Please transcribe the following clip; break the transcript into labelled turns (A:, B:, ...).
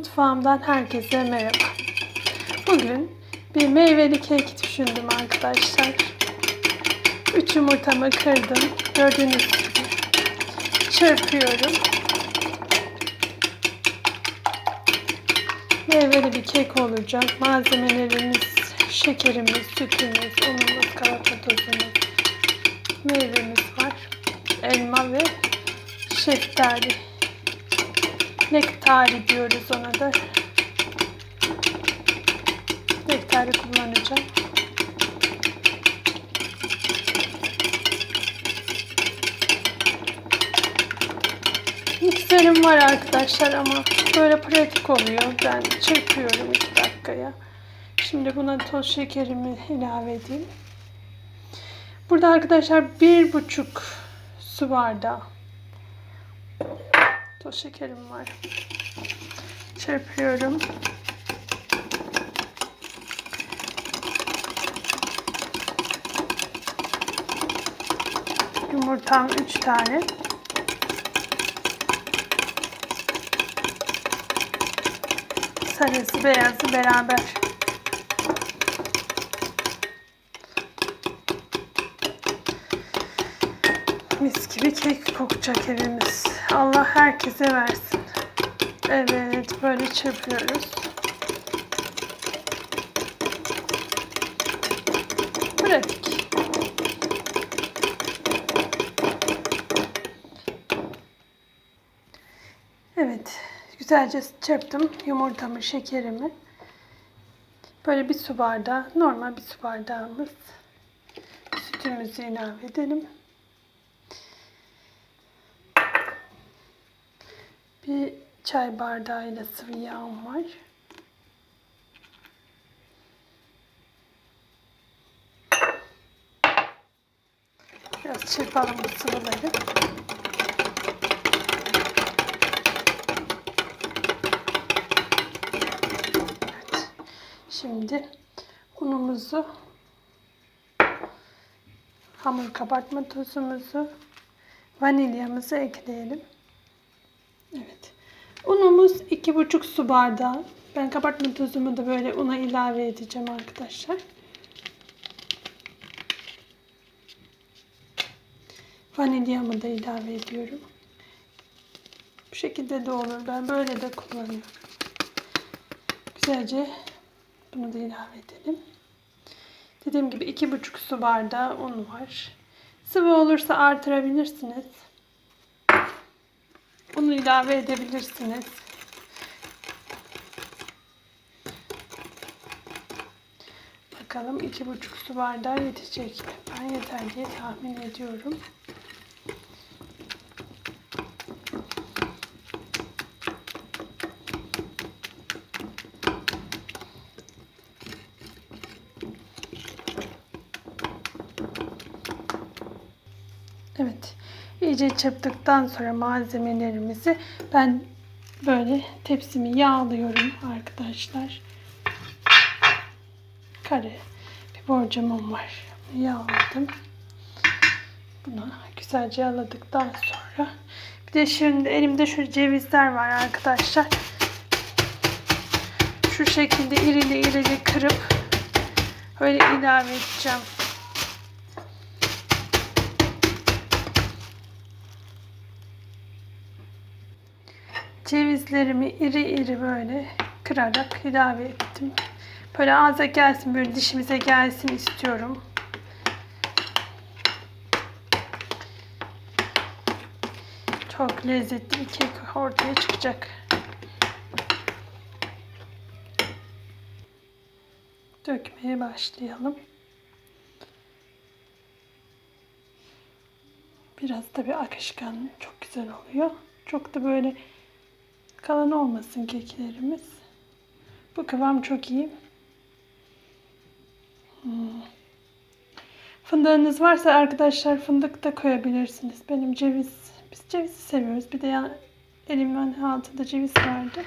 A: Mutfağımdan herkese merhaba. Bugün bir meyveli kek düşündüm arkadaşlar. Üç yumurtamı kırdım. Gördüğünüz gibi çırpıyorum. Meyveli bir kek olacak. Malzemelerimiz şekerimiz, sütümüz, unumuz, kabartma tozumuz, meyvemiz var. Elma ve şeftali. Nektari diyoruz ona da. Nektari kullanacağım. Mikserim var arkadaşlar ama böyle pratik oluyor. Ben çırpıyorum 2 dakikaya. Şimdi buna toz şekerimi ilave edeyim. Burada arkadaşlar bir buçuk su bardağı toz şekerim var. Çırpıyorum. Yumurtam 3 tane. Sarısı beyazı beraber. Mis gibi kek kokacak evimiz. Allah herkese versin. Evet, böyle çırpıyoruz. Pratik. Evet, güzelce çırptım yumurtamı, şekerimi. Böyle bir su bardağı, normal bir su bardağımız. Sütümüzü ilave edelim. Bir çay bardağıyla sıvı yağım var. Biraz çırpalım bu sıvıları. Evet. Şimdi unumuzu hamur kabartma tozumuzu vanilyamızı ekleyelim. Evet. Unumuz iki buçuk su bardağı. Ben kabartma tozumu da böyle una ilave edeceğim arkadaşlar. Vanilyamı da ilave ediyorum. Bu şekilde de olur. Ben böyle de kullanıyorum. Güzelce bunu da ilave edelim. Dediğim gibi iki buçuk su bardağı un var. Sıvı olursa artırabilirsiniz. Bunu ilave edebilirsiniz. Bakalım iki buçuk su bardağı yetecek? Ben yeter diye tahmin ediyorum. Evet. İyice çırptıktan sonra malzemelerimizi ben böyle tepsimi yağlıyorum arkadaşlar. Kare bir borcamım var. Yağladım. Bunu güzelce yağladıktan sonra bir de şimdi elimde şu cevizler var arkadaşlar. Şu şekilde irili irili kırıp öyle ilave edeceğim. Cevizlerimi iri iri böyle kırarak ilave ettim. Böyle ağza gelsin, böyle dişimize gelsin istiyorum. Çok lezzetli bir kek ortaya çıkacak. Dökmeye başlayalım. Biraz tabii akışkan çok güzel oluyor. Çok da böyle kalan olmasın keklerimiz. Bu kıvam çok iyi. Hmm. Fındığınız varsa arkadaşlar fındık da koyabilirsiniz. Benim ceviz, biz cevizi seviyoruz. Bir de ya, elimin altında ceviz vardı.